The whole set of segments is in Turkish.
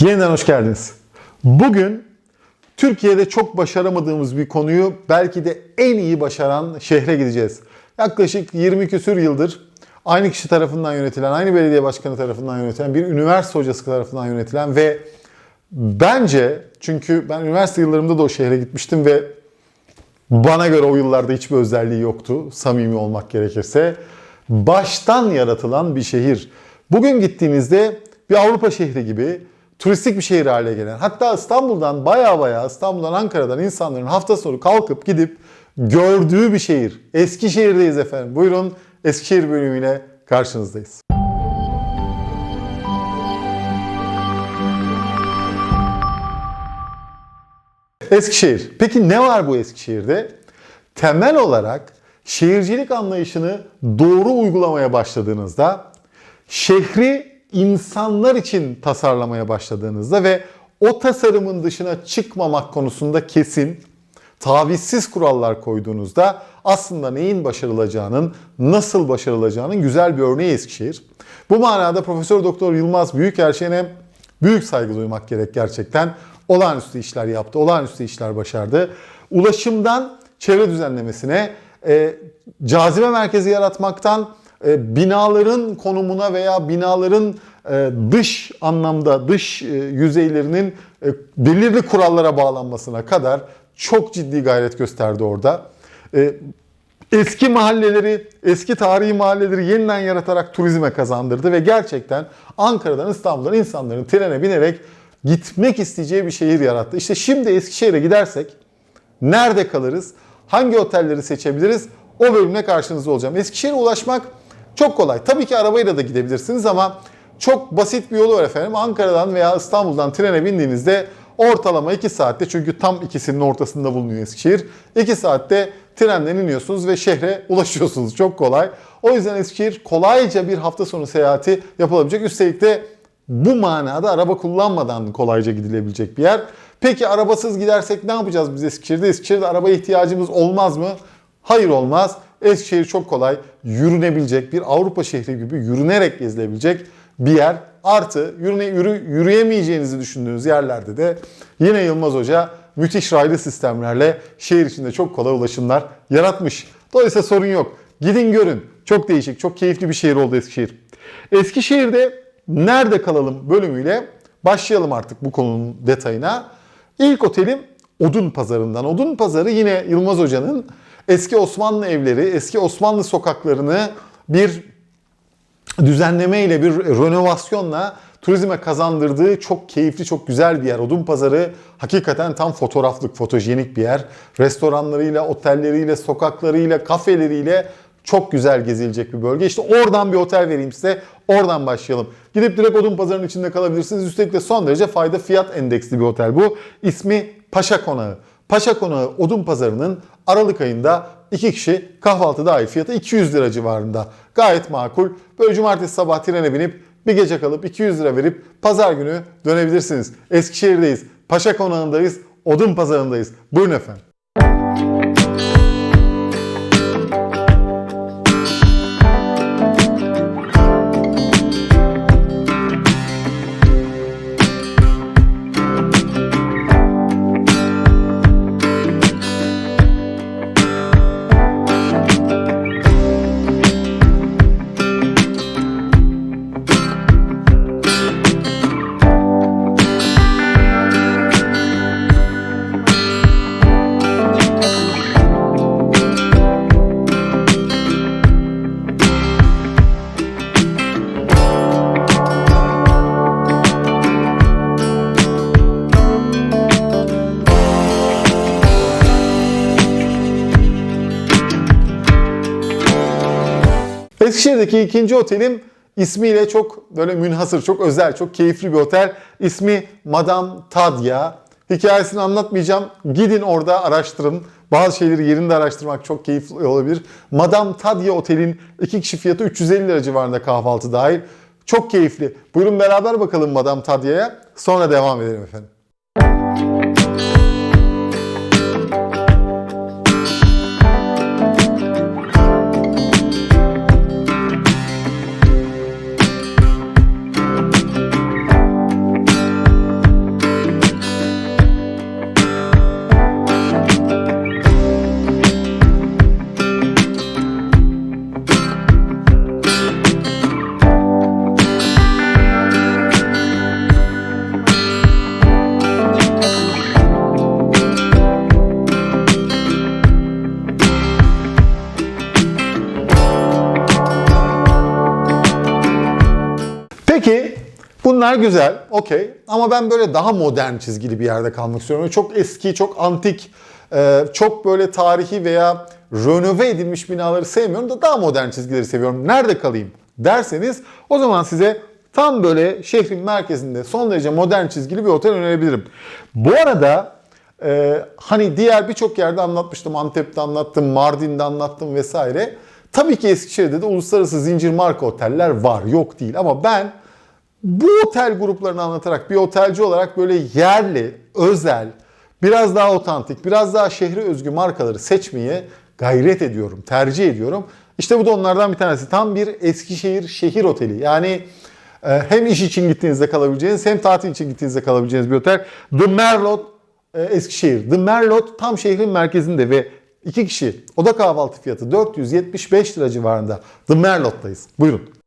Yeniden hoş geldiniz. Bugün Türkiye'de çok başaramadığımız bir konuyu belki de en iyi başaran şehre gideceğiz. Yaklaşık 20 küsür yıldır aynı kişi tarafından yönetilen, aynı belediye başkanı tarafından yönetilen, bir üniversite hocası tarafından yönetilen ve bence çünkü ben üniversite yıllarımda da o şehre gitmiştim ve bana göre o yıllarda hiçbir özelliği yoktu samimi olmak gerekirse. Baştan yaratılan bir şehir. Bugün gittiğinizde bir Avrupa şehri gibi turistik bir şehir haline gelen hatta İstanbul'dan baya baya İstanbul'dan Ankara'dan insanların hafta sonu kalkıp gidip gördüğü bir şehir. Eskişehir'deyiz efendim. Buyurun Eskişehir bölümüyle karşınızdayız. Eskişehir. Peki ne var bu Eskişehir'de? Temel olarak şehircilik anlayışını doğru uygulamaya başladığınızda, şehri insanlar için tasarlamaya başladığınızda ve o tasarımın dışına çıkmamak konusunda kesin, tavizsiz kurallar koyduğunuzda aslında neyin başarılacağının, nasıl başarılacağının güzel bir örneği Eskişehir. Bu manada Profesör Doktor Yılmaz Büyükerşen'e büyük saygı duymak gerek gerçekten. Olağanüstü işler yaptı, olağanüstü işler başardı. Ulaşımdan çevre düzenlemesine, e, cazibe merkezi yaratmaktan binaların konumuna veya binaların e, dış anlamda, dış e, yüzeylerinin e, belirli kurallara bağlanmasına kadar çok ciddi gayret gösterdi orada. E, eski mahalleleri, eski tarihi mahalleleri yeniden yaratarak turizme kazandırdı ve gerçekten Ankara'dan İstanbul'dan insanların trene binerek gitmek isteyeceği bir şehir yarattı. İşte şimdi Eskişehir'e gidersek nerede kalırız? Hangi otelleri seçebiliriz? O bölümle karşınızda olacağım. Eskişehir'e ulaşmak çok kolay. Tabii ki arabayla da gidebilirsiniz ama çok basit bir yolu var efendim. Ankara'dan veya İstanbul'dan trene bindiğinizde ortalama 2 saatte çünkü tam ikisinin ortasında bulunuyor Eskişehir. 2 saatte trenden iniyorsunuz ve şehre ulaşıyorsunuz. Çok kolay. O yüzden Eskişehir kolayca bir hafta sonu seyahati yapılabilecek. Üstelik de bu manada araba kullanmadan kolayca gidilebilecek bir yer. Peki arabasız gidersek ne yapacağız biz Eskişehir'de? Eskişehir'de arabaya ihtiyacımız olmaz mı? Hayır olmaz. Eskişehir çok kolay yürünebilecek bir Avrupa şehri gibi yürünerek gezilebilecek bir yer. Artı yürüne, yürü, yürüyemeyeceğinizi düşündüğünüz yerlerde de yine Yılmaz Hoca müthiş raylı sistemlerle şehir içinde çok kolay ulaşımlar yaratmış. Dolayısıyla sorun yok. Gidin görün. Çok değişik, çok keyifli bir şehir oldu Eskişehir. Eskişehir'de nerede kalalım bölümüyle başlayalım artık bu konunun detayına. İlk otelim Odun Pazarı'ndan. Odun Pazarı yine Yılmaz Hoca'nın eski Osmanlı evleri, eski Osmanlı sokaklarını bir düzenleme ile bir renovasyonla turizme kazandırdığı çok keyifli, çok güzel bir yer. Odun Pazarı hakikaten tam fotoğraflık, fotojenik bir yer. Restoranlarıyla, otelleriyle, sokaklarıyla, kafeleriyle çok güzel gezilecek bir bölge. İşte oradan bir otel vereyim size. Oradan başlayalım. Gidip direkt Odun Pazarı'nın içinde kalabilirsiniz. Üstelik de son derece fayda fiyat endeksli bir otel bu. İsmi Paşa Konağı. Paşa Konağı Odun Pazarı'nın Aralık ayında iki kişi kahvaltı dahil fiyatı 200 lira civarında. Gayet makul. Böyle cumartesi sabah trene binip bir gece kalıp 200 lira verip pazar günü dönebilirsiniz. Eskişehir'deyiz. Paşa Konağı'ndayız. Odun Pazarı'ndayız. Buyurun efendim. Eskişehir'deki ikinci otelim ismiyle çok böyle münhasır, çok özel, çok keyifli bir otel. İsmi Madame Tadia. Hikayesini anlatmayacağım. Gidin orada araştırın. Bazı şeyleri yerinde araştırmak çok keyifli olabilir. Madame Tadia Otel'in iki kişi fiyatı 350 lira civarında kahvaltı dahil. Çok keyifli. Buyurun beraber bakalım Madame Tadia'ya. Sonra devam edelim efendim. Peki bunlar güzel, okey. Ama ben böyle daha modern çizgili bir yerde kalmak istiyorum. Çok eski, çok antik, e, çok böyle tarihi veya renove edilmiş binaları sevmiyorum da daha modern çizgileri seviyorum. Nerede kalayım derseniz o zaman size tam böyle şehrin merkezinde son derece modern çizgili bir otel önerebilirim. Bu arada e, hani diğer birçok yerde anlatmıştım. Antep'te anlattım, Mardin'de anlattım vesaire. Tabii ki Eskişehir'de de uluslararası zincir marka oteller var. Yok değil ama ben bu otel gruplarını anlatarak bir otelci olarak böyle yerli, özel, biraz daha otantik, biraz daha şehre özgü markaları seçmeye gayret ediyorum, tercih ediyorum. İşte bu da onlardan bir tanesi. Tam bir Eskişehir şehir oteli. Yani e, hem iş için gittiğinizde kalabileceğiniz hem tatil için gittiğinizde kalabileceğiniz bir otel. The Merlot e, Eskişehir. The Merlot tam şehrin merkezinde ve iki kişi oda kahvaltı fiyatı 475 lira civarında. The Merlot'tayız. Buyurun.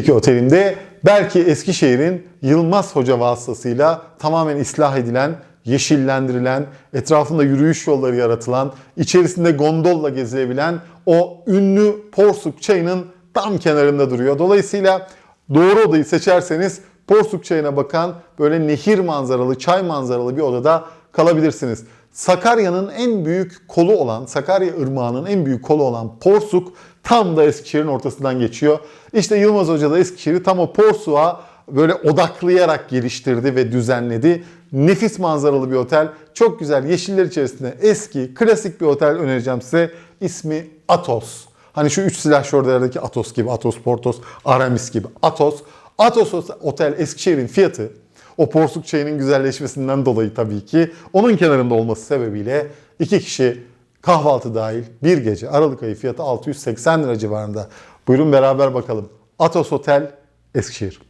Şimdiki otelimde belki Eskişehir'in Yılmaz Hoca vasıtasıyla tamamen ıslah edilen, yeşillendirilen, etrafında yürüyüş yolları yaratılan, içerisinde gondolla gezilebilen o ünlü Porsuk çayının tam kenarında duruyor. Dolayısıyla doğru odayı seçerseniz Porsuk çayına bakan böyle nehir manzaralı, çay manzaralı bir odada kalabilirsiniz. Sakarya'nın en büyük kolu olan, Sakarya Irmağı'nın en büyük kolu olan Porsuk tam da Eskişehir'in ortasından geçiyor. İşte Yılmaz Hoca da Eskişehir'i tam o Porsuk'a böyle odaklayarak geliştirdi ve düzenledi. Nefis manzaralı bir otel. Çok güzel yeşiller içerisinde eski, klasik bir otel önereceğim size. İsmi Atos. Hani şu üç silah şordilerdeki Atos gibi, Atos, Portos, Aramis gibi. Atos. Atos Otel Eskişehir'in fiyatı o porsuk çayının güzelleşmesinden dolayı tabii ki onun kenarında olması sebebiyle iki kişi kahvaltı dahil bir gece Aralık ayı fiyatı 680 lira civarında. Buyurun beraber bakalım. Atos Otel Eskişehir.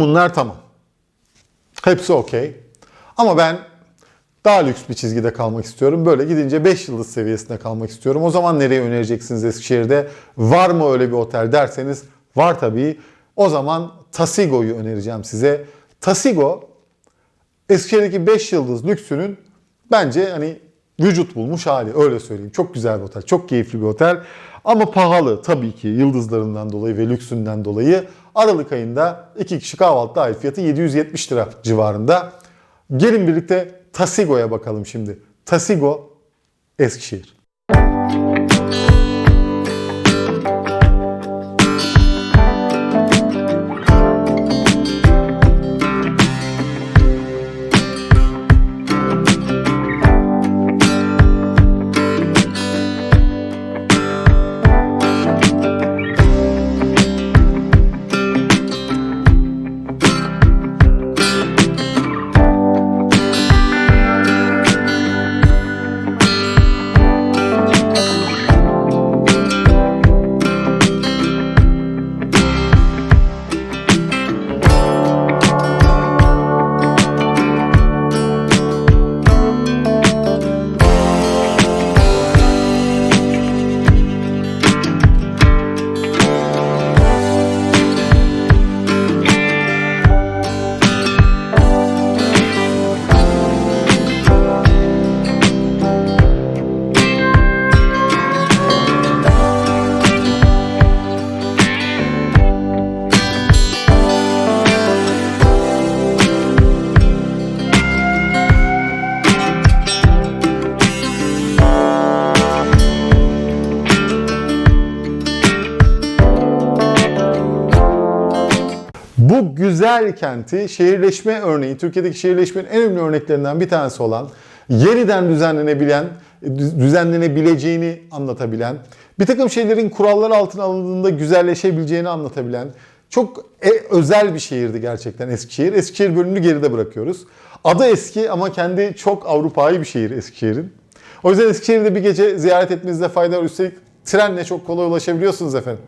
Bunlar tamam. Hepsi okey. Ama ben daha lüks bir çizgide kalmak istiyorum. Böyle gidince 5 yıldız seviyesinde kalmak istiyorum. O zaman nereye önereceksiniz Eskişehir'de? Var mı öyle bir otel derseniz var tabii. O zaman Tasigo'yu önereceğim size. Tasigo Eskişehir'deki 5 yıldız lüksünün bence hani vücut bulmuş hali öyle söyleyeyim. Çok güzel bir otel, çok keyifli bir otel. Ama pahalı tabii ki yıldızlarından dolayı ve lüksünden dolayı. Aralık ayında iki kişi kahvaltı dahil fiyatı 770 lira civarında. Gelin birlikte Tasigo'ya bakalım şimdi. Tasigo Eskişehir. Güzel kenti şehirleşme örneği, Türkiye'deki şehirleşmenin en önemli örneklerinden bir tanesi olan yeniden düzenlenebilen, düzenlenebileceğini anlatabilen, bir takım şeylerin kurallar altına alındığında güzelleşebileceğini anlatabilen çok e- özel bir şehirdi gerçekten Eskişehir. Eskişehir bölümünü geride bırakıyoruz. Adı eski ama kendi çok Avrupa'yı bir şehir Eskişehir'in. O yüzden Eskişehir'de bir gece ziyaret etmenizde fayda var. Üstelik trenle çok kolay ulaşabiliyorsunuz efendim.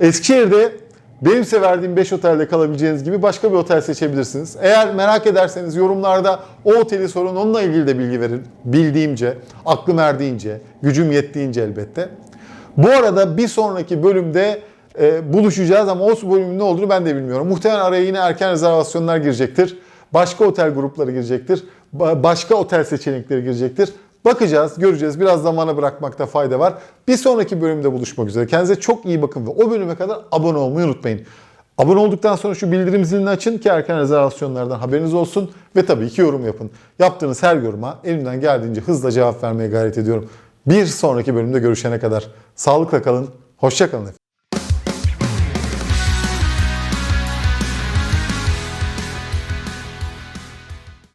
Eskişehir'de benim size verdiğim 5 otelde kalabileceğiniz gibi başka bir otel seçebilirsiniz. Eğer merak ederseniz yorumlarda o oteli sorun onunla ilgili de bilgi verin. Bildiğimce, aklım erdiğince, gücüm yettiğince elbette. Bu arada bir sonraki bölümde e, buluşacağız ama o bölümün ne olduğunu ben de bilmiyorum. Muhtemelen araya yine erken rezervasyonlar girecektir. Başka otel grupları girecektir. Ba- başka otel seçenekleri girecektir. Bakacağız, göreceğiz. Biraz zamana bırakmakta fayda var. Bir sonraki bölümde buluşmak üzere. Kendinize çok iyi bakın ve o bölüme kadar abone olmayı unutmayın. Abone olduktan sonra şu bildirim zilini açın ki erken rezervasyonlardan haberiniz olsun. Ve tabii ki yorum yapın. Yaptığınız her yoruma elimden geldiğince hızla cevap vermeye gayret ediyorum. Bir sonraki bölümde görüşene kadar sağlıkla kalın, hoşça kalın efendim.